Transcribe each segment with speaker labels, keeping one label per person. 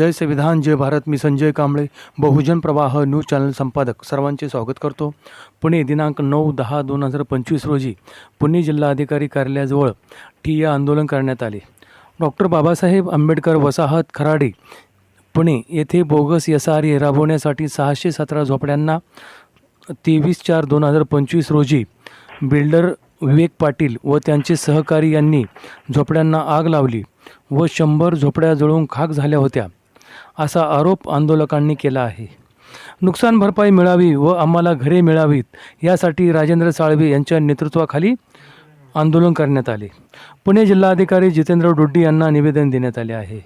Speaker 1: जय संविधान जय भारत मी संजय कांबळे. बहुजन प्रवाह news channel संपादक सर्वांचे स्वागत करतो. पुणे दिनांक नऊ दहा दोन हजार पंचवीस रोजी पुणे जिल्हाधिकारी कार्यालयाजवळ ठिय्या आंदोलन करण्यात आले. डॉक्टर बाबासाहेब आंबेडकर वसाहत खराडे पुणे येथे बोगस एस राबवण्यासाठी सहाशे सतरा झोपड्यांना तेवीस चार दोन हजार पंचवीस रोजी बिल्डर विवेक पाटील व त्यांचे सहकारी यांनी झोपड्यांना आग लावली व शंभर झोपड्या जळून खाक झाल्या होत्या. असा आरोप आंदोलकांनी केला आहे. नुकसान भरपाई मिळावी व आम्हाला घरे मिळावीत यासाठी राजेंद्र साळवे यांच्या नेतृत्वाखाली आंदोलन करण्यात आले. पुणे जिल्हाधिकारी जितेंद्र डोड्डी यांना निवेदन देण्यात आले आहे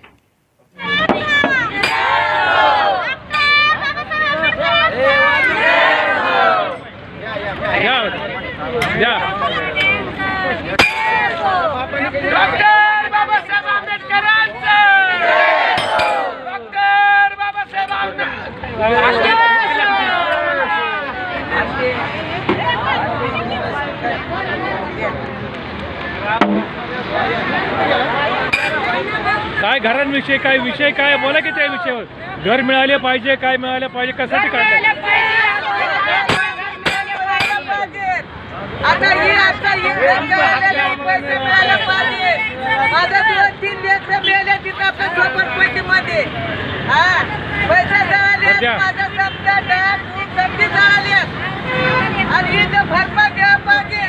Speaker 2: डॉक्टर बाबासाहेब आंबेडकरांचं डॉक्टर बाबासाहेब
Speaker 3: काय घरांविषयी काय विषय काय? बोला की त्या विषयावर. घर मिळाले पाहिजे काय मिळालं पाहिजे कशासाठी काढलं
Speaker 4: माझा समजा डाळ तूप सब्जी जळाली आणि इथं भरपा घ्या पाहिजे.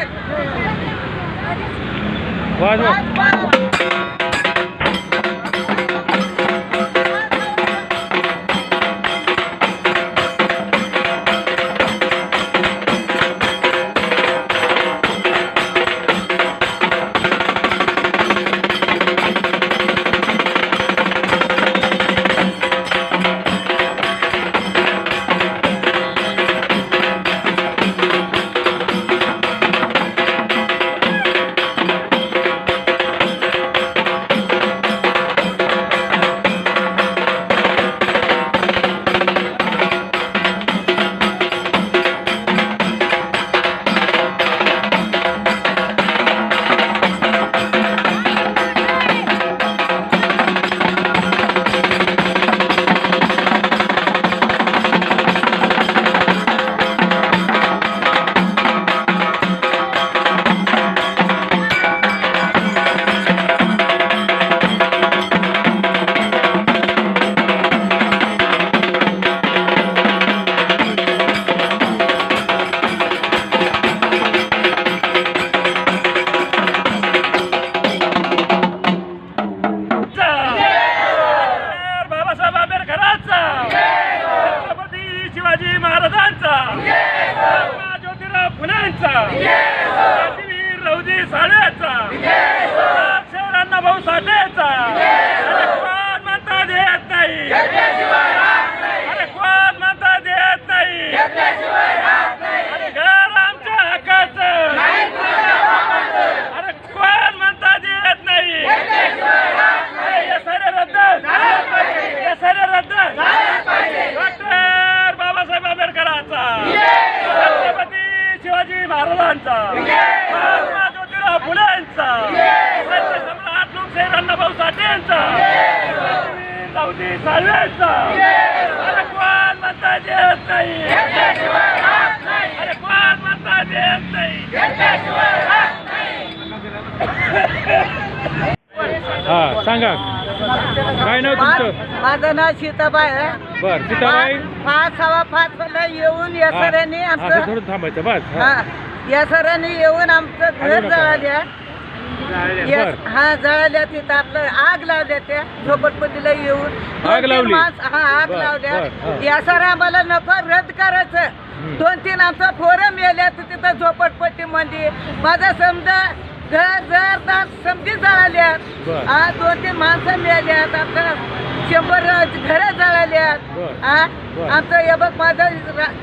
Speaker 3: हा सांगा. काय नाव तुमचं?
Speaker 4: मा- माझं नाव सीताबाई आहे.
Speaker 3: बर सीताबाई.
Speaker 4: पाच पाच सव्वा पाच वाजता येऊन या
Speaker 3: हा,
Speaker 4: सरांनी आमचं
Speaker 3: थोडं थांबायचं बस हा.
Speaker 4: हा. या सरांनी येऊन आमचं घर
Speaker 3: नका.
Speaker 4: जळाल्या
Speaker 3: बर.
Speaker 4: हा जळाल्या तिथं आपलं आग लावल्या त्या झोपडपट्टीला येऊन.
Speaker 3: आग लावली?
Speaker 4: माणसं- हा आग
Speaker 3: बर,
Speaker 4: लावल्या.
Speaker 3: हा.
Speaker 4: या सर आम्हाला नको रद्द करायचं. दोन तीन आमचा फोरम मेल्या तिथं झोपडपट्टीमध्ये. माझा समजा घर जर तास समजी जळाल्यात
Speaker 3: बर.
Speaker 4: हा दोन तीन माणसं मेल्यात आता शंभर घरं जळाल्यात
Speaker 3: बर.
Speaker 4: हा
Speaker 3: बर.
Speaker 4: आमचं हे बघ माझं रा-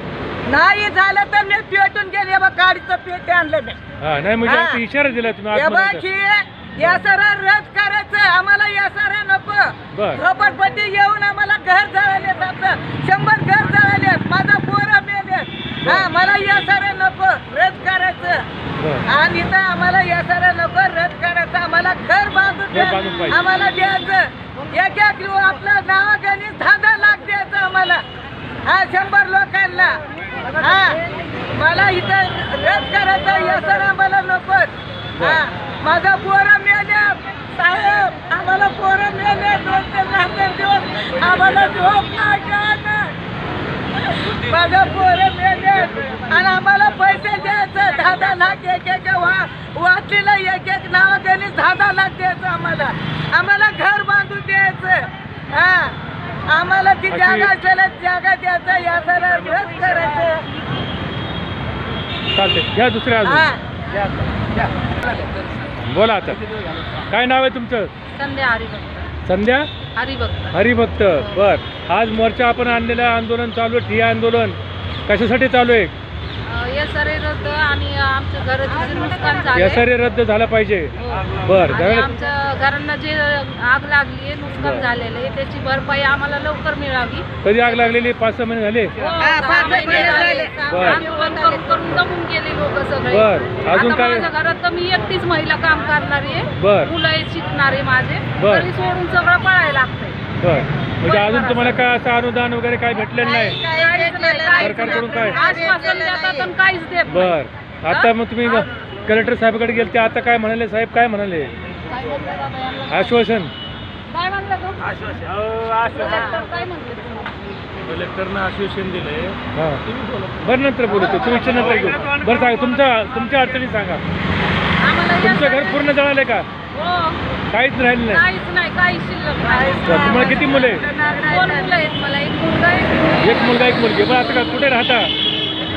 Speaker 4: नाही झालं तर मी पेटून गेले हे बघ गाडीचं पेट आणलं मी
Speaker 3: हा नाही म्हणजे
Speaker 4: हा.
Speaker 3: आता इशारा दिला तुम्ही
Speaker 4: हे बघ
Speaker 3: आतमध्ये
Speaker 4: ही या सरा रद्द करायचं आम्हाला या सरा नको
Speaker 3: बर.
Speaker 4: झोपडपट्टी येऊन आम्हाला घर आमचं शंभर घर जळालेत माझा पोरं मेलेत हा मला या सरा नको रद्द करायचं
Speaker 3: बर.
Speaker 4: आणि इथं आम्हाला या सरा नको रद्द करायचं आम्हाला घर बांधून द्या. आम्हाला द्यायचं.
Speaker 5: एक एक लो- आपलं नावाखाली दहा दहा लाख द्यायचं आम्हाला. हा शंभर लोकांना. हा मला इथं रद्द करायचं याचं आम्हाला नकोच हा माझा पोरं मेल्या साहेब आम्हाला पोरं मेले. दोन ते रात्र दिवस. आम्हाला झोप नाही माझं पोरं मेले आणि आम्हाला पैसे द्यायचं. दहा दहा लाख एक एक वा वाचलेलं एक एक नावाखाली दहा दहा लाख द्यायचं आम्हाला. आम्हाला घर बांधून द्यायचं. हा. आम्हाला ती जागा असलेल्या जागा द्यायचं. या सगळं रद्द करायचं.
Speaker 3: चालते घ्या दुसऱ्या
Speaker 5: हा.
Speaker 3: अजून बोला आता. काय नाव आहे तुमचं?
Speaker 6: संध्या
Speaker 3: संध्या?
Speaker 6: हरिभक्त.
Speaker 3: हरिभक्त. बर. आज मोर्चा आपण आणलेलं आंदोलन चालू आहे ठिय्या आंदोलन. कशासाठी चालू आहे?
Speaker 6: या सरे रद्द आणि आमच्या घरात जे नुकसान झाले
Speaker 3: या सारे रद्द झाला पाहिजे
Speaker 6: हो.
Speaker 3: बर
Speaker 6: आणि आमच्या घरांना जे आग लागली आहे नुकसान. झालेलं आहे त्याची भरपाई आम्हाला लवकर मिळावी
Speaker 3: कधी आग लागलेली पाच सहा महिने झाले
Speaker 6: हो,
Speaker 5: हा,
Speaker 6: सहा
Speaker 5: पाच
Speaker 6: महिने
Speaker 5: महिने
Speaker 6: झाले.
Speaker 5: झाले.
Speaker 3: बरं.
Speaker 6: आंदोलन करून करून दमून गेले लोक सगळे
Speaker 3: बरं. अजून
Speaker 6: आता
Speaker 3: काय?
Speaker 6: माझ्या घरात तर मी एकटीच महिला काम करणारी आहे
Speaker 3: बरं.
Speaker 6: मुलं आहेत शिकणारे माझे
Speaker 3: बरं.
Speaker 6: तरी सोडून सगळं पळायला लागतंय
Speaker 3: बर म्हणजे अजून तुम्हाला काय असं अनुदान वगैरे काय भेटलेलं नाही? सरकारकडून काय?
Speaker 6: नाही. आश्वासन देतात आणि काहीच देत नाही.
Speaker 3: बर. आता मग तुम्ही कलेक्टर साहेबाकडे गेले ते आता काय म्हणाले? साहेब काय म्हणाले?
Speaker 6: काय यांना?
Speaker 3: आश्वासन.
Speaker 6: काय म्हणलं तू? कलेक्टर काय म्हणले तुम्हाला?
Speaker 7: कलेक्टरनं आश्वासन दिले
Speaker 3: हां. बरं नंतर बोलतो तुम्ही नंतर घेऊ. बरं सांगा. तुमच्या तुमच्या अडचणी सांगा.
Speaker 6: आम्हाला या
Speaker 3: तुमचं घर पूर्ण जळाले का?
Speaker 6: हो.
Speaker 3: काहीच राहिलं नाही.
Speaker 6: काहीच नाही काहीच शिल्लक नाही.
Speaker 3: बरं, तुम्हाला किती मुले
Speaker 6: दोन मुलं आहेत. मला एक मुलगा
Speaker 3: एक मुलगा एक मुलगी. बरं आता का कुठे राहता?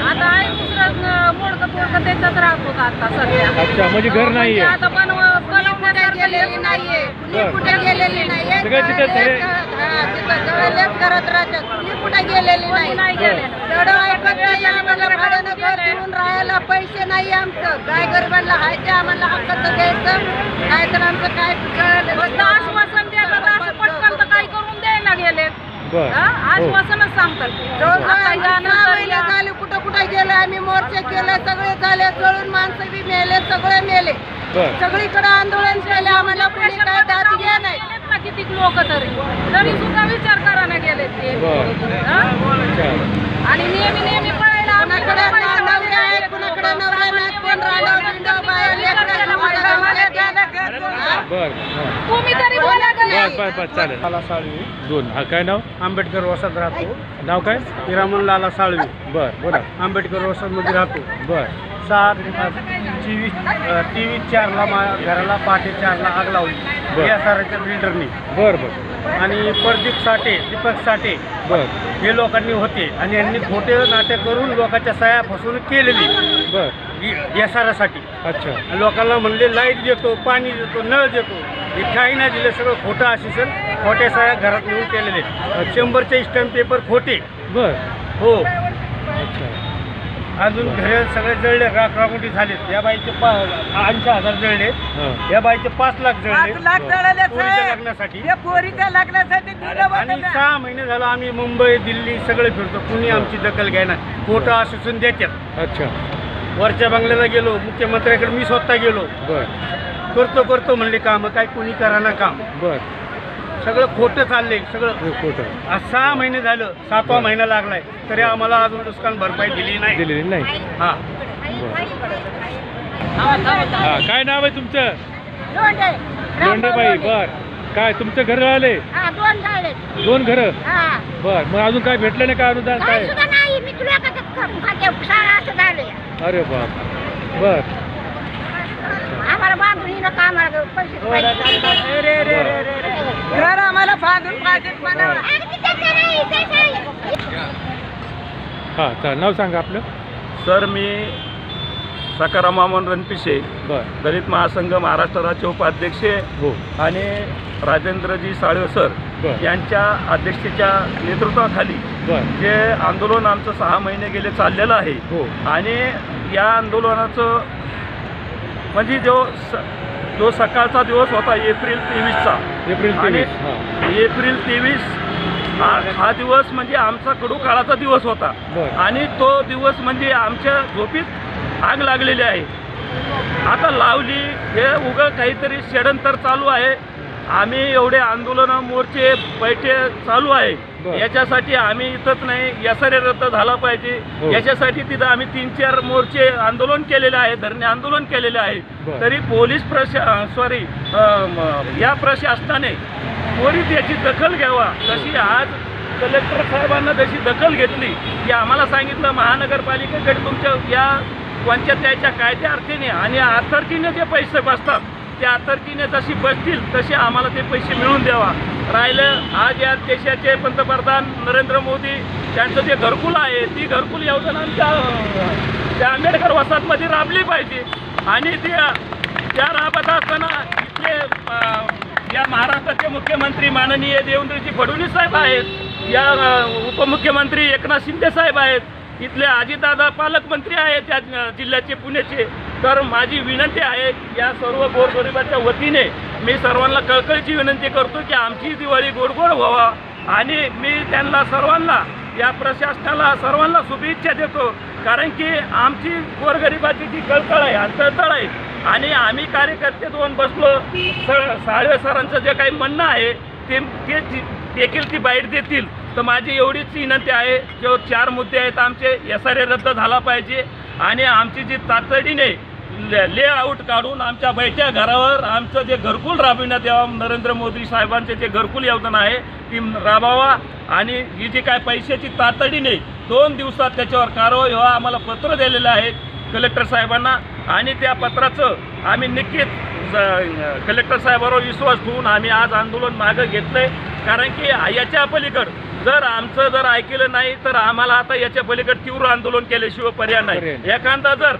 Speaker 6: आता आहे दुसरं मोडकं पोडकं त्याच्यात राहतो आता सध्या?
Speaker 3: अच्छा म्हणजे घर नाही
Speaker 6: म्हणजे आता बनव
Speaker 5: गेलेली नाहीये. कुणी. कुठे गेलेली नाहीये.
Speaker 3: सगळे तिथेच आहे.
Speaker 5: हा, तिथं जवळच करत राहतात. कुणी कुठे गेलेली नाही
Speaker 6: नाही गेले
Speaker 5: तेवढं ऐकत नाही आम्हाला. भाड्यानं घर देऊन राहायला पैसे नाही आमचं. काय गरिबांना हाय ते आम्हाला हक्काचं द्यायचं. नाही तर आमचं काय कळलं
Speaker 6: फक्त आश्वासन देतात असं पटकन तर काही करून द्यायला गेले
Speaker 3: बरं.
Speaker 6: हा? आश्वासनच सांगतात. आता या नंतर या.
Speaker 5: झाले कुठं कुठं गेले आम्ही मोर्चे केले सगळे झाले जळून माणसं बी मेले सगळे मेले. सगळीकडे आंदोलन केले आम्हाला कुणी काय दाद घ्या नाही.
Speaker 6: किती लोक तरी. तरी सुद्धा विचार करायला गेले ते. आणि नेहमी नेहमी पळायला
Speaker 5: आहेत कुणाकडे नाहीत कोण राहिलं बाया
Speaker 6: तुम्ही तरी बोला
Speaker 7: लाला साळवी
Speaker 3: दोन. हा काय नाव?
Speaker 7: आंबेडकर वसाहत राहतो.
Speaker 3: नाव काय?
Speaker 7: हिरामन लाला साळवी.
Speaker 3: बर बोला.
Speaker 7: आंबेडकर वसाहतमध्ये राहतो.
Speaker 3: बर.
Speaker 7: सात चोवीस तेवीस चारला मा घराला पहाटे चारला आग लावली. या साराच्या बिल्डरनी.
Speaker 3: बर बर.
Speaker 7: आणि प्रदीप साठे दीपक साठे
Speaker 3: बर.
Speaker 7: हे लोकांनी होते आणि यांनी खोटे नाटक करून लोकांच्या सह्या फसवणूक केलेली.
Speaker 3: बर.
Speaker 7: या सारासाठी
Speaker 3: अच्छा.
Speaker 7: लोकांना म्हणले लाइट देतो पाणी देतो नळ देतो. हे काही नाही दिलं सगळं खोटं आशिषण खोट्या साया घरात नेऊन केलेले शंभरचे स्टॅम्प पेपर खोटे.
Speaker 3: बर.
Speaker 7: हो.
Speaker 3: अच्छा.
Speaker 7: अजून घरे सगळे जळले राख राखोटी झालेत. या बाईचे पा ऐंशी हजार जळले. या बाईचे पाच लाख जळले.
Speaker 5: पाच लाख जळाले
Speaker 7: पोरीच्या
Speaker 5: साहेब.
Speaker 7: लग्नासाठी.
Speaker 5: पोरीच्या लग्नासाठी दिलं
Speaker 7: आणि
Speaker 5: होतं ना.
Speaker 7: सहा महिने झालं आम्ही मुंबई दिल्ली सगळे फिरतो. कुणी आमची दखल घ्यायना खोटं आश्वासन देतात.
Speaker 3: अच्छा.
Speaker 7: वरच्या बंगल्याला गेलो मुख्यमंत्र्याकडे मी स्वतः गेलो.
Speaker 3: बर.
Speaker 7: करतो करतो म्हणले काम काय कुणी करा काम.
Speaker 3: बर.
Speaker 7: सगळं खोटं चाललंय सगळं.
Speaker 3: हे खोटं.
Speaker 7: आज सहा महिने झालं सातवा महिना लागलाय. तरी आम्हाला अजून नुकसान भरपाई दिली नाही.
Speaker 3: दिलेली नाही.
Speaker 7: हा.
Speaker 3: हा. काय नाव आहे तुमचं?
Speaker 5: लोंढे.
Speaker 3: लोंढेबाई बर. काय तुमचं घर आले?
Speaker 5: हा, दोन झाले.
Speaker 3: दोन घरं?
Speaker 5: हा.
Speaker 3: बर मग अजून काय भेटलं नाही का अनुदान?
Speaker 5: काही
Speaker 3: काय?
Speaker 5: सुद्धा नाही. मी तुला का खाते शाळा असं झाले.
Speaker 3: अरे बाप. बर.
Speaker 5: आम्हाला बांधून येणं का आम्हाला पैसे पाहिजे. घर आम्हाला बांधून पाहिजे
Speaker 3: हा चालेल नाव सांगा आपलं?
Speaker 8: सर मी सकाराम मामन रणपिसे
Speaker 3: बर.
Speaker 8: दलित महासंघ महाराष्ट्र राज्य उपाध्यक्ष
Speaker 3: हो.
Speaker 8: आणि राजेंद्रजी साळवे सर. यांच्या अध्यक्षतेच्या नेतृत्वाखाली जे आंदोलन आमचं सहा महिने गेले चाललेलं आहे
Speaker 3: हो.
Speaker 8: आणि या आंदोलनाचं म्हणजे जो स जो सकाळचा दिवस होता एप्रिल तेवीसचा.
Speaker 3: एप्रिल तेवीस
Speaker 8: एप्रिल तेवीस हा दिवस म्हणजे आमचा कडू काळाचा दिवस होता. आणि तो दिवस म्हणजे आमच्या झोपीत आग लागलेली आहे. आता लावली हे उगं काहीतरी षडंतर चालू आहे. आम्ही एवढे आंदोलन मोर्चे बैठे चालू आहे. याच्यासाठी आम्ही इथंच नाही यासारे रद्द झाला पाहिजे
Speaker 3: हो.
Speaker 8: याच्यासाठी तिथं आम्ही तीन चार मोर्चे आंदोलन केलेले आहे धरणे आंदोलन केलेले आहे. तरी पोलीस प्रशा सॉरी या प्रशासनाने त्वरित याची दखल घ्यावा तशी आज कलेक्टर साहेबांना जशी दखल घेतली की आम्हाला सांगितलं महानगरपालिकेकडे तुमच्या या पंचायतीच्या कायद्या अर्थीने आणि अथॉरिटीने जे पैसे बसतात त्या अथॉरिटीने जशी बसतील तसे आम्हाला ते पैसे मिळवून द्यावा. राहिलं आज या देशाचे पंतप्रधान नरेंद्र मोदी त्यांचं जे घरकुल आहे ती घरकुल योजना आमच्या त्या आंबेडकर वसाहतमध्ये राबली पाहिजे. आणि त्या त्या राबत असताना इथले या महाराष्ट्राचे मुख्यमंत्री माननीय देवेंद्रजी फडणवीस साहेब आहेत या उपमुख्यमंत्री एकनाथ शिंदे साहेब आहेत इथले अजितदादा पालकमंत्री आहेत त्या जिल्ह्याचे पुण्याचे. तर माझी विनंती आहे या सर्व गोरगरिबाच्या वतीने मी सर्वांना कळकळीची विनंती करतो की आमची दिवाळी गोडगोड व्हावा आणि मी त्यांना सर्वांना या प्रशासनाला सर्वांना शुभेच्छा देतो. कारण की आमची गोरगरिबाची जी कळकळ आहे अंतळतळ आहे आणि आम्ही कार्यकर्ते दोन बसलो स साळवे सरांचं जे काही म्हणणं आहे ते ते देखील ती बाईट देतील. तर माझी एवढीच विनंती आहे जो चार मुद्दे आहेत आमचे एस आर ए रद्द झाला पाहिजे आणि आमची जी तातडीने लेआउट काढून आमच्या बैठ्या घरावर आमचं जे घरकुल राबविण्यात यावं नरेंद्र मोदी साहेबांचे जे घरकुल योजना आहे ती राबावा. आणि ही जी काय पैशाची तातडीने दोन दिवसात त्याच्यावर कारवाई व्हावा आम्हाला पत्र दिलेलं आहे कलेक्टर साहेबांना. आणि त्या पत्राचं आम्ही नक्कीच कलेक्टर साहेबांवर विश्वास ठेवून आम्ही आज आंदोलन मागं घेतलंय. कारण की याच्या पलीकड जर आमचं जर ऐकलं नाही तर आम्हाला आता याच्या पलीकड तीव्र आंदोलन केल्याशिवाय पर्याय नाही. एखादा जर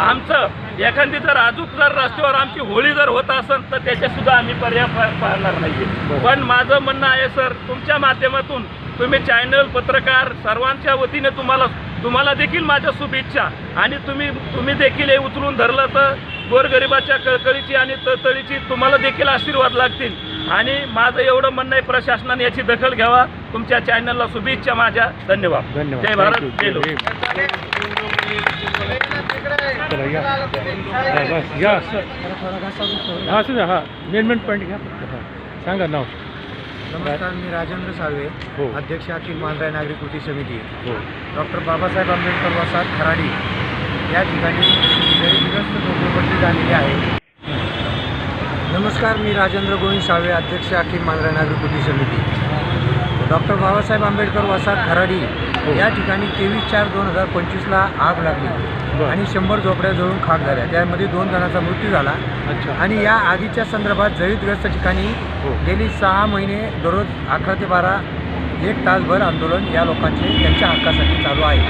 Speaker 8: आमचं एखादी जर अजून जर रस्त्यावर आमची होळी जर होत असेल तर त्याच्या सुद्धा आम्ही पर्याय पाहणार नाही. पण माझं म्हणणं आहे सर तुमच्या माध्यमातून तुम्ही चॅनल पत्रकार सर्वांच्या वतीने तुम्हाला तुम्हाला देखील माझ्या शुभेच्छा. आणि तुम्ही तुम्ही देखील हे उचलून धरलं तर गोरगरिबाच्या कळकळीची आणि तळतळीची तुम्हाला देखील आशीर्वाद लागतील. आणि माझं एवढं म्हणणं आहे प्रशासनाने याची दखल घ्यावा. तुमच्या चॅनलला शुभेच्छा माझ्या. धन्यवाद.
Speaker 3: धन्यवाद.
Speaker 8: जय भारत. जय लोक.
Speaker 3: या। बस या हा हा मेन मेन पॉईंट घ्या. सांगा नाव।
Speaker 9: नमस्कार मी राजेंद्र साळवे अध्यक्ष अखिल मांजराय नागरिक कृती समिती.
Speaker 3: हो।
Speaker 9: डॉक्टर बाबासाहेब आंबेडकर वसाहत खराडी. या ठिकाणी जैविकग्रस्त झोपडपट्टी झालेली आहे. नमस्कार मी राजेंद्र गोविंद साळवे अध्यक्ष अखिल मांजराय नागरिक कृती समिती. डॉक्टर बाबासाहेब आंबेडकर वसाहत खराडी. या ठिकाणी तेवीस चार दोन हजार पंचवीसला आग लागली. आणि शंभर झोपड्या जळून खाक झाल्या. त्यामध्ये दोन जणांचा मृत्यू झाला. आणि या आगीच्या संदर्भात जळीतग्रस्त ठिकाणी
Speaker 3: हो.
Speaker 9: गेली सहा महिने दररोज अकरा ते बारा एक तासभर आंदोलन या लोकांचे त्यांच्या हक्कासाठी चालू आहे.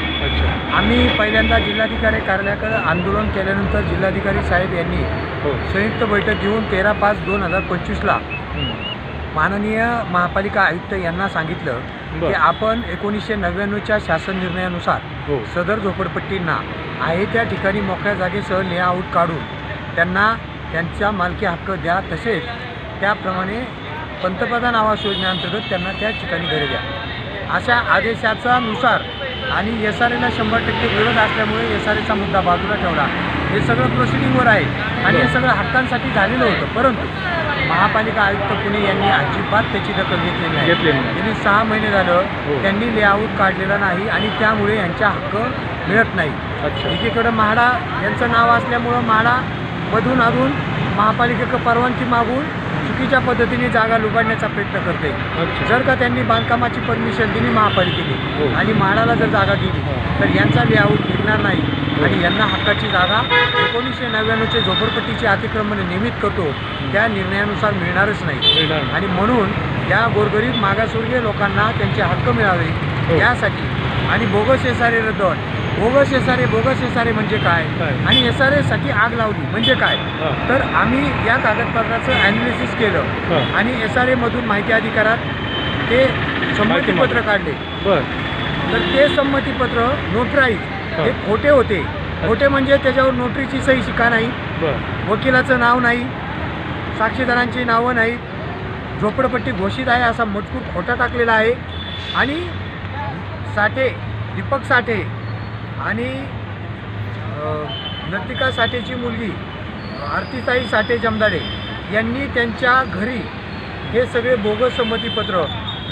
Speaker 9: आम्ही पहिल्यांदा जिल्हाधिकारी कार्यालयाकडे आंदोलन केल्यानंतर जिल्हाधिकारी साहेब यांनी
Speaker 3: हो.
Speaker 9: संयुक्त बैठक घेऊन तेरा पाच दोन हजार पंचवीसला. माननीय महापालिका आयुक्त यांना सांगितलं. की आपण एकोणीसशे नव्याण्णवच्या शासन निर्णयानुसार
Speaker 3: हो.
Speaker 9: सदर झोपडपट्टींना आहे त्या ठिकाणी मोकळ्या जागेसह लेआउट काढून त्यांना त्यांचा मालकी हक्क द्या. तसेच त्याप्रमाणे पंतप्रधान आवास योजनेअंतर्गत त्यांना त्या ठिकाणी घरे द्या. अशा आदेशाचा नुसार आणि एस आर एला शंभर टक्के विरोध असल्यामुळे एस आर एचा मुद्दा बाजूला ठेवला. हे सगळं प्रोसिडिंगवर आहे. आणि हे सगळं हक्कांसाठी झालेलं होतं. परंतु महापालिका आयुक्त पुणे यांनी अजिबात त्याची दखल घेतलेली नाही.
Speaker 3: घेतलेली नाही.
Speaker 9: गेली सहा महिने
Speaker 3: हो.
Speaker 9: झालं त्यांनी लेआउट काढलेला नाही आणि त्यामुळे यांचा हक्क मिळत नाही.
Speaker 3: अच्छा.
Speaker 9: एकीकडं म्हाडा यांचं नाव असल्यामुळं म्हाडा मधून अधून महापालिकेकडे परवानगी मागून चुकीच्या पद्धतीने जागा लुबाडण्याचा प्रयत्न करते
Speaker 3: अच्छा.
Speaker 9: जर का त्यांनी बांधकामाची परमिशन दिली
Speaker 3: हो.
Speaker 9: महापालिकेने आणि म्हाडाला जर जागा दिली तर यांचा लेआउट निघणार नाही. आणि यांना हक्काची जागा एकोणीसशे नव्याण्णवचे झोपडपट्टीचे अतिक्रमण नियमित करतो त्या निर्णयानुसार मिळणारच नाही. आणि म्हणून या गोरगरीब मागासवर्गीय लोकांना त्यांचे हक्क मिळावे
Speaker 3: हो.
Speaker 9: यासाठी आणि बोगस एसारे रद्द बोगस एसारे बोगस एसारे म्हणजे काय? आणि एससाठी आग लावली म्हणजे काय. तर आम्ही या कागदपत्राचं ॲनालिसिस केलं. आणि एस आर एमधून माहिती अधिकारात ते संमतीपत्र. काढले तर ते संमतीपत्र नोटराईज
Speaker 3: हा.
Speaker 9: खोटे होते. खोटे म्हणजे त्याच्यावर नोटरीची सही शिका नाही. वकिलाचं नाव नाही. साक्षीदारांची नावं नाहीत झोपडपट्टी घोषित आहे असा मजकूर खोटा टाकलेला आहे. आणि साठे दीपक साठे आणि अ, लतिका साठेची मुलगी आरतीताई साठे जमदाडे यांनी त्यांच्या घरी हे सगळे बोगस संमतीपत्र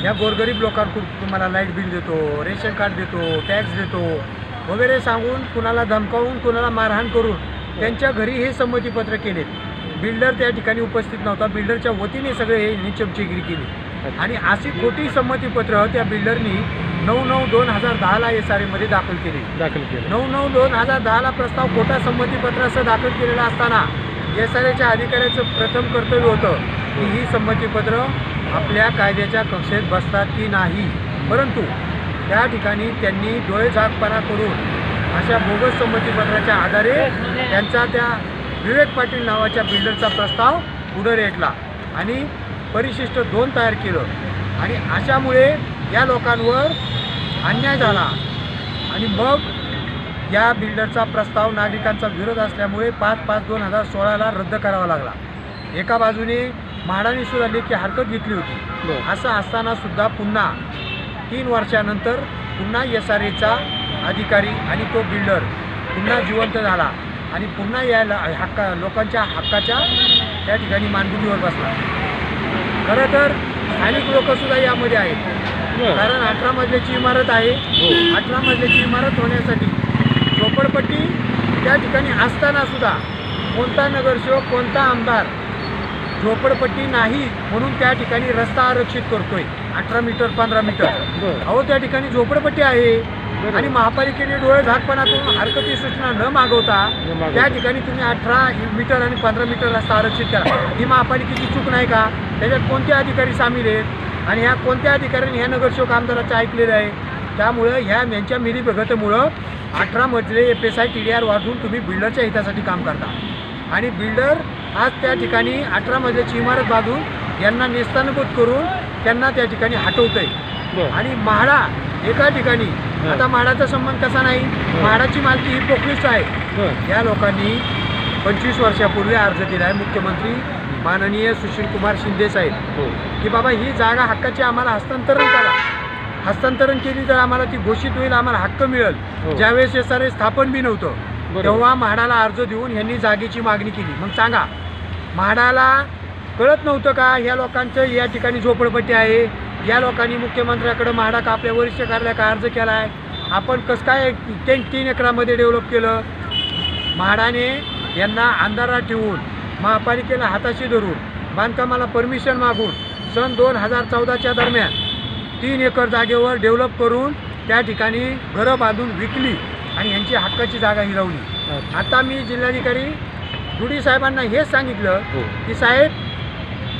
Speaker 9: या गोरगरीब लोकांकडून तुम्हाला लाइट बिल देतो रेशन कार्ड देतो टॅक्स देतो. वगैरे सांगून कुणाला धमकावून कुणाला मारहाण करून त्यांच्या घरी हे संमतीपत्र केलेत. बिल्डर त्या ठिकाणी उपस्थित नव्हता. बिल्डरच्या वतीने सगळे हे चमचेगिरी केली. आणि अशी खोटी संमतीपत्र त्या बिल्डरनी नऊ नऊ दोन हजार दहाला एस आर एमध्ये दाखल केली.
Speaker 3: दाखल केलं.
Speaker 9: नऊ नऊ दोन हजार दहाला प्रस्ताव खोटा संमतीपत्र असं दाखल केलेलं असताना एस आर एच्या अधिकाऱ्याचं प्रथम कर्तव्य होतं की ही संमतीपत्र आपल्या कायद्याच्या कक्षेत बसतात की नाही. परंतु त्या ठिकाणी त्यांनी डोळे झाकपणा करून अशा बोगस संमतीपत्राच्या आधारे त्यांचा त्या विवेक पाटील नावाच्या बिल्डरचा प्रस्ताव पुढे रेटला आणि परिशिष्ट दोन तयार केलं. आणि अशामुळे या लोकांवर अन्याय झाला. आणि मग या बिल्डरचा प्रस्ताव नागरिकांचा विरोध असल्यामुळे पाच पाच दोन हजार सोळाला रद्द करावा लागला. एका बाजूने म्हाडाने सुद्धा लेखी हरकत घेतली होती.
Speaker 3: बरं.
Speaker 9: असं असताना सुद्धा पुन्हा तीन वर्षानंतर पुन्हा एस आर एचा अधिकारी आणि तो बिल्डर पुन्हा जिवंत झाला आणि पुन्हा यायला हक्का लोकांच्या हक्काच्या त्या ठिकाणी मानगुटीवर बसला. खरं तर स्थानिक लोकसुद्धा यामध्ये आहेत. कारण अठरा मजल्याची इमारत आहे. अठरा मजल्याची इमारत होण्यासाठी झोपडपट्टी त्या ठिकाणी असताना सुद्धा कोणता नगरसेवक कोणता आमदार झोपडपट्टी नाही म्हणून त्या ठिकाणी रस्ता आरक्षित करतोय. अठरा मीटर पंधरा मीटर.
Speaker 3: बरं.
Speaker 9: अहो त्या ठिकाणी झोपडपट्टी आहे. आणि महापालिकेने डोळे झाकपणा करून हरकती सूचना न मागवता
Speaker 3: मागवता.
Speaker 9: त्या ठिकाणी तुम्ही अठरा मीटर आणि पंधरा मीटर रस्ता आरक्षित करा. ही महापालिकेची चूक नाही का? त्याच्यात कोणते अधिकारी सामील आहेत? आणि ह्या कोणत्या अधिकाऱ्यांनी ह्या नगरसेवक आमदाराचं ऐकलेलं आहे? त्यामुळं ह्या यांच्या मिलीभगतमुळं अठरा मजले F S I T D R वाढवून तुम्ही बिल्डरच्या हितासाठी काम करता. आणि बिल्डर आज त्या ठिकाणी अठरा मजल्याची इमारत बांधून यांना नेस्तानभूत करून त्यांना त्या ठिकाणी हटवतंय.
Speaker 3: बरं.
Speaker 9: आणि म्हाडा एका ठिकाणी. आता म्हाडाचा संबंध कसा नाही? म्हाडाची मालकी ही पोकळीच आहे. या लोकांनी पंचवीस वर्षापूर्वी अर्ज दिला आहे मुख्यमंत्री माननीय सुशीलकुमार शिंदे साहेब.
Speaker 3: हो.
Speaker 9: की बाबा ही जागा हक्काची आम्हाला हस्तांतरण करा. हस्तांतरण केली तर आम्हाला ती घोषित होईल आम्हाला हक्क मिळेल.
Speaker 3: हो.
Speaker 9: ज्यावेळेस एस आर स्थापन बी नव्हतं. तेव्हा म्हाडाला अर्ज देऊन यांनी जागेची मागणी केली. मग सांगा म्हाडाला कळत नव्हतं का ह्या लोकांचं या ठिकाणी झोपडपट्टी आहे? या लोकांनी मुख्यमंत्र्याकडे म्हाडा कापल्या वरिष्ठ कार्यालयाकडे अर्ज केला आहे आपण कसं काय तीन तीन एकरामध्ये डेव्हलप केलं? म्हाडाने यांना अंधारात ठेवून महापालिकेला हाताशी धरून बांधकामाला परमिशन मागून सन दोन हजार चौदाच्या दरम्यान तीन एकर जागेवर डेव्हलप करून त्या ठिकाणी घरं बांधून विकली. आणि यांची हक्काची जागा हिरवली. आता मी जिल्हाधिकारी दुडी साहेबांना हेच सांगितलं
Speaker 3: हो.
Speaker 9: की साहेब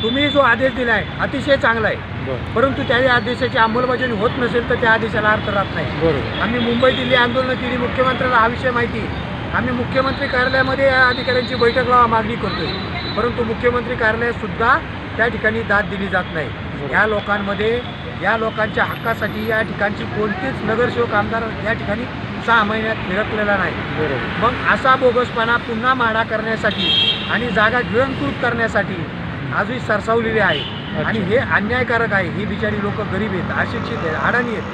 Speaker 9: तुम्ही जो आदेश दिला आहे अतिशय चांगला आहे. परंतु त्या आदेशाची अंमलबजावणी होत नसेल तर त्या आदेशाला अर्थ राहत नाही. आम्ही मुंबई दिल्ली आंदोलनं केली मुख्यमंत्र्याला हा विषय माहिती. आम्ही मुख्यमंत्री कार्यालयामध्ये या अधिकाऱ्यांची बैठक लावा मागणी करतोय. परंतु मुख्यमंत्री कार्यालयात सुद्धा त्या ठिकाणी दाद दिली जात नाही. या लोकांमध्ये या लोकांच्या हक्कासाठी या ठिकाणची कोणतीच नगरसेवक आमदार या ठिकाणी सहा महिन्यात फिरकलेला नाही.
Speaker 3: बरोबर.
Speaker 9: मग असा बोगसपणा पुन्हा माडा करण्यासाठी आणि जागा गिळंकृत करण्यासाठी आजही सरसावलेली आहे. आणि हे अन्यायकारक आहे. ही बिचारी लोक गरीब आहेत अशिक्षित आहेत अडाणी आहेत.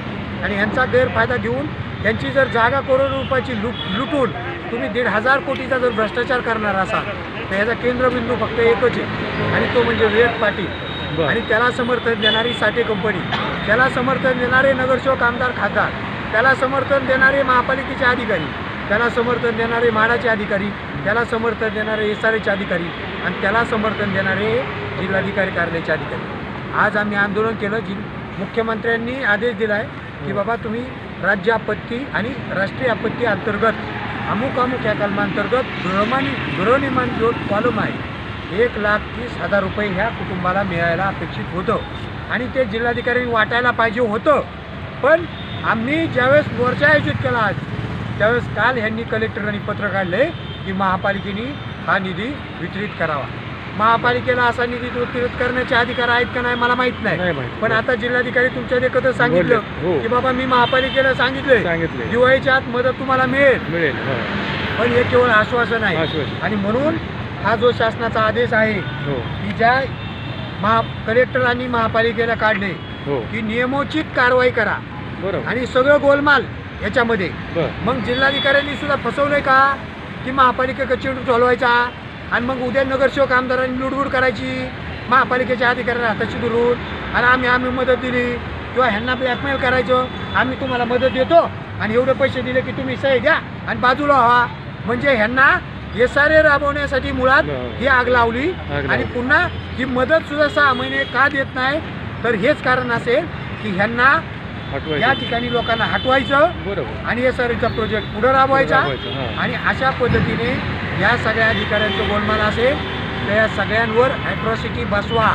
Speaker 9: आणि यांचा गैरफायदा घेऊन त्यांची जर जागा करोड रुपयाची लुट लुटून तुम्ही दीड हजार कोटीचा जर भ्रष्टाचार करणार असाल तर याचा केंद्रबिंदू फक्त एकच आहे. आणि तो म्हणजे विवेक पाटील. आणि त्याला समर्थन देणारी साठे कंपनी. त्याला समर्थन देणारे नगरसेवक आमदार खासदार. त्याला समर्थन देणारे महापालिकेचे अधिकारी त्याला समर्थन देणारे म्हाडाचे अधिकारी त्याला समर्थन देणारे एस आर एचे अधिकारी आणि त्याला समर्थन देणारे जिल्हाधिकारी कार्यालयाचे अधिकारी. आज आम्ही आंदोलन केलं जि मुख्यमंत्र्यांनी आदेश दिला आहे की बाबा तुम्ही राज्य आपत्ती आणि राष्ट्रीय आपत्ती अंतर्गत अमुक अमुक या कलमांतर्गत गृहमानी गृहनिर्माण जो कॉलम आहे एक लाख तीस हजार रुपये ह्या कुटुंबाला मिळायला अपेक्षित होतं. आणि ते जिल्हाधिकाऱ्यांनी वाटायला पाहिजे होतं. पण आम्ही ज्यावेळेस मोर्चा आयोजित केला आज त्यावेळेस काल ह्यांनी कलेक्टरांनी पत्र काढले की महापालिकेने हा निधी वितरित करावा. महापालिकेला असा निधी वितरित करण्याचे अधिकार आहेत का नाही मला माहीत
Speaker 3: नाही.
Speaker 9: पण आता जिल्हाधिकारी तुमच्या देखतच सांगितलं
Speaker 3: हो.
Speaker 9: की बाबा मी महापालिकेला सांगितलंय.
Speaker 3: सांगितले
Speaker 9: दिवाळीच्या आत मदत तुम्हाला मिळेल.
Speaker 3: मिळेल हो.
Speaker 9: पण हे केवळ आश्वासन आहे. आणि म्हणून हा जो शासनाचा आदेश आहे
Speaker 3: हो.
Speaker 9: की ज्या महा कलेक्टरांनी महापालिकेला काढले की नियमोचित कारवाई करा.
Speaker 3: बरोबर.
Speaker 9: आणि सगळं गोलमाल याच्यामध्ये. मग जिल्हाधिकाऱ्यांनी सुद्धा फसवलंय का? की महापालिका कचेरी चालवायचा? आणि मग उद्या नगरसेवक आमदारांनी लुडबुड करायची? महापालिकेच्या अधिकाऱ्यांना हाताशी धरून. आणि आम्ही आम्ही मदत दिली. किंवा ह्यांना ब्लॅकमेल करायचं. आम्ही तुम्हाला मदत देतो. आणि एवढे पैसे दिले की तुम्ही सही द्या आणि बाजूला व्हा. म्हणजे ह्यांना आर ए राबवण्यासाठी मुळात. ही आग लावली. आणि. पुन्हा ही मदत सुद्धा सहा महिने का देत नाही? तर हेच कारण असेल की ह्यांना या ठिकाणी लोकांना हटवायचं
Speaker 3: बरोबर
Speaker 9: आणि एस प्रोजेक्ट पुढे राबवायचा
Speaker 3: राबवायचा, हां.
Speaker 9: आणि अशा पद्धतीने या सगळ्या अधिकाऱ्यांचं गोलमाल असेल तर या सगळ्यांवर ॲट्रॉसिटी बसवा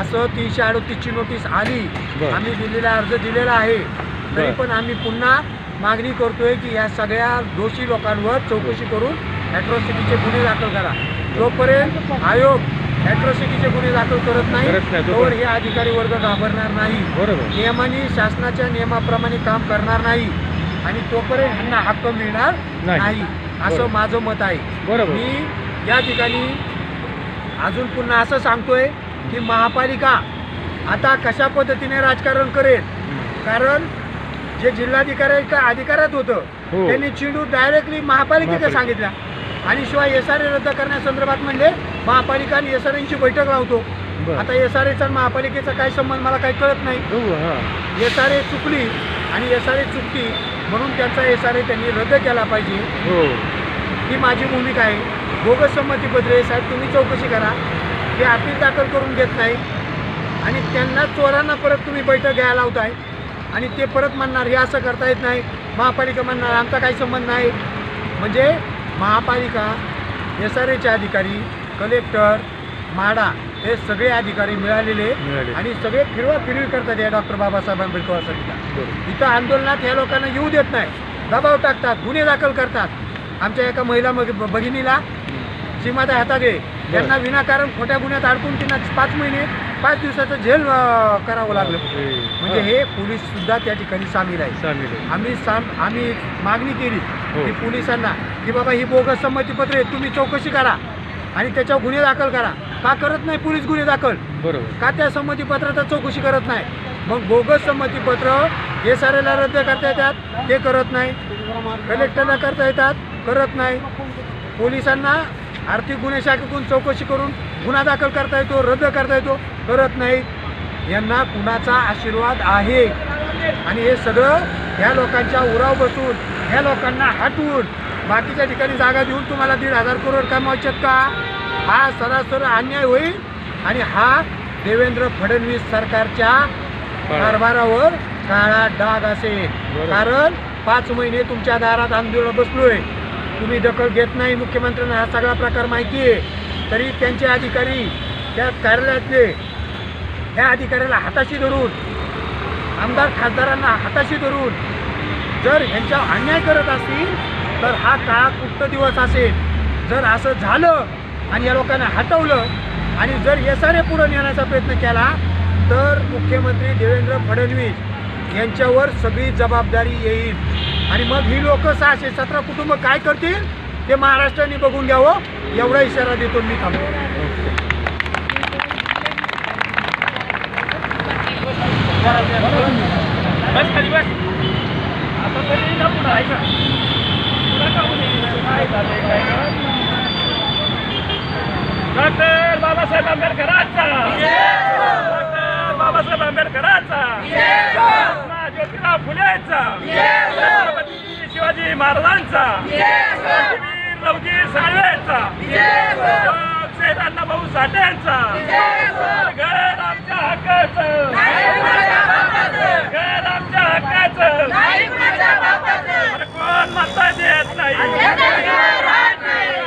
Speaker 9: असं तीनशे अडतीसची नोटीस आली
Speaker 3: बरं.
Speaker 9: आम्ही दिलेला अर्ज दिलेला आहे तरी. पण आम्ही पुन्हा मागणी करतोय की या सगळ्या दोषी लोकांवर चौकशी करून ॲट्रॉसिटीचे गुन्हे दाखल करा जोपर्यंत आयोग ॲट्रॉसिटीचे गुन्हे दाखल करत नाही.
Speaker 3: करत नाही,
Speaker 9: तोवर
Speaker 3: तोपर्यंत-
Speaker 9: हे अधिकारी वर्ग घाबरणार नाही.
Speaker 3: बरोबर.
Speaker 9: नियमाने शासनाच्या नियमाप्रमाणे काम करणार नाही. आणि तोपर्यंत ह्यांना हक्क मिळणार
Speaker 3: नाही.
Speaker 9: नाही. असं
Speaker 3: बरोबर.
Speaker 9: माझं मत आहे.
Speaker 3: बरोबर.
Speaker 9: मी या ठिकाणी अजून पुन्हा असं सांगतोय की महापालिका आता कशा पद्धतीने राजकारण करेल? कारण जे जिल्हाधिकारी अधिकारात होतं
Speaker 3: हो.
Speaker 9: त्यांनी चिंडू डायरेक्टली महापालिकेकडे
Speaker 3: महापालिका.
Speaker 9: सांगितलं. आणि शिवाय एस आर ए रद्द करण्यासंदर्भात म्हणले महापालिका आणि एस आर एची बैठक लावतो. आता एस आर एचा महापालिकेचा काय संबंध मला काही कळत नाही.
Speaker 3: हां
Speaker 9: एस आर ए चुकली आणि एस आर ए चुकती म्हणून त्यांचा एस आर ए त्यांनी रद्द केला पाहिजे.
Speaker 3: हो.
Speaker 9: ही माझी भूमिका आहे. बोगस संमतीपत्रे साहेब तुम्ही चौकशी करा. ते अपील दाखल करून घेत नाही. आणि त्यांना चोरांना परत तुम्ही बैठक घ्यायला लावताय. आणि ते परत म्हणणार हे असं करता येत नाही. महापालिका म्हणणार आमचा काही संबंध नाही. म्हणजे महापालिका एस आर एचे अधिकारी कलेक्टर म्हाडा हे सगळे अधिकारी मिळालेले
Speaker 3: मिळाले.
Speaker 9: आणि सगळे फिरवा फिरवी करतात या डॉक्टर बाबासाहेब आंबेडकर
Speaker 3: बरोबर.
Speaker 9: इथं आंदोलनात ह्या लोकांना येऊ देत नाही. दबाव टाकतात गुन्हे दाखल करतात. आमच्या एका महिला मग- भगिनीला सीमाता हातागे त्यांना विनाकारण खोट्या गुन्ह्यात अडकून त्यांना पाच महिने पाच दिवसाचं जेल अं, करावं लागलं. म्हणजे हे. पोलीस सुद्धा त्या ठिकाणी सामील आहे
Speaker 3: सामील आहे.
Speaker 9: आम्ही साम आम्ही मागणी केली
Speaker 3: हो.
Speaker 9: की पोलिसांना की बाबा ही बोगस संमतीपत्र आहे तुम्ही चौकशी करा आणि त्याच्यावर गुन्हे दाखल करा. का करत नाही पोलीस गुन्हे दाखल?
Speaker 3: बरोबर.
Speaker 9: का त्या संमतीपत्राचा चौकशी करत नाही? मग बोगस संमतीपत्र हे साऱ्याला रद्द करता येतात ते करत नाही. कलेक्टरला करता येतात करत नाही. पोलिसांना आर्थिक गुन्हे शाखेतून चौकशी करून गुन्हा दाखल करता येतो रद्द करता येतो. करत नाही यांना कुणाचा आशीर्वाद आहे? आणि हे सगळं ह्या लोकांच्या उराव बसून ह्या लोकांना हटवून बाकीच्या ठिकाणी जागा देऊन तुम्हाला दीड हजार करोड कमावायच्यात का? हा सरासर अन्याय होईल आणि हा देवेंद्र फडणवीस सरकारच्या कारभारावर काळा डाग असेल. कारण पाच महिने तुमच्या दारात आंदोलन बसलोय. तुम्ही दखल घेत नाही मुख्यमंत्र्यांना हा सगळा प्रकार माहिती आहे. तरी त्यांचे अधिकारी त्या कार्यालयातले ह्या अधिकाऱ्याला हाताशी धरून आमदार खासदारांना हाताशी धरून जर ह्यांच्या अन्याय करत असतील तर हा काळा कुठं दिवस असेल. जर असं झालं आणि या लोकांना हटवलं आणि जर एस आर ए पुढे नेण्याचा प्रयत्न केला तर मुख्यमंत्री देवेंद्र फडणवीस यांच्यावर सगळी जबाबदारी येईल. आणि मग ही लोक सहाशे सतरा कुटुंब काय करतील? ते महाराष्ट्राने बघून घ्यावं एवढा इशारा देतो मी थांबतो.
Speaker 8: का? डॉक्टर बाबासाहेब आंबेडकरांचा डॉक्टर बाबासाहेब आंबेडकरांचा ज्योतिराव फुलेचा! छत्रपती शिवाजी महाराजांचा! वीर लवजी साळवेंचा. लोकशाहीर अण्णाभाऊ साठेंचा. घर आमच्या हक्काचं घर आमच्या हक्काचं अरे कोण म्हणता देत नाही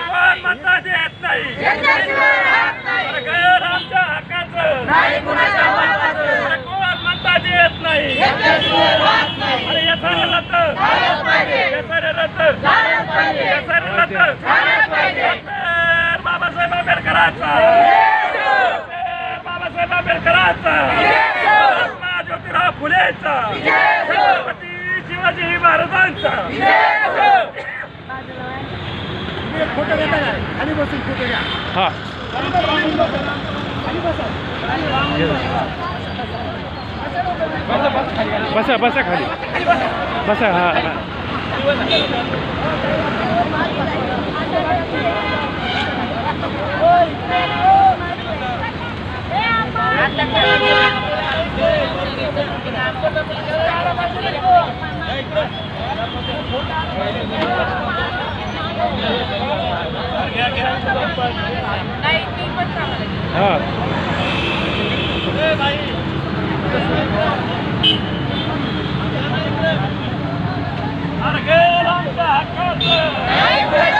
Speaker 8: कोण म्हणता नाही घर आमच्या हक्काचं अरे कोण म्हणता देत नाही. अरे याचा रद्द याचा रद्द याचा रद्द बाबासाहेब आंबेडकरांचा. बाबासाहेब आंबेडकरांचा. महात्मा ज्योतिराव फुलेंचा. छत्रपती शिवाजी महाराजांचा.
Speaker 9: फोटो घेता खाली बसून फोटो घ्या
Speaker 3: हां बसा. बसा बसा खाली. बसा हां हां.
Speaker 8: नाही मी पण कामाला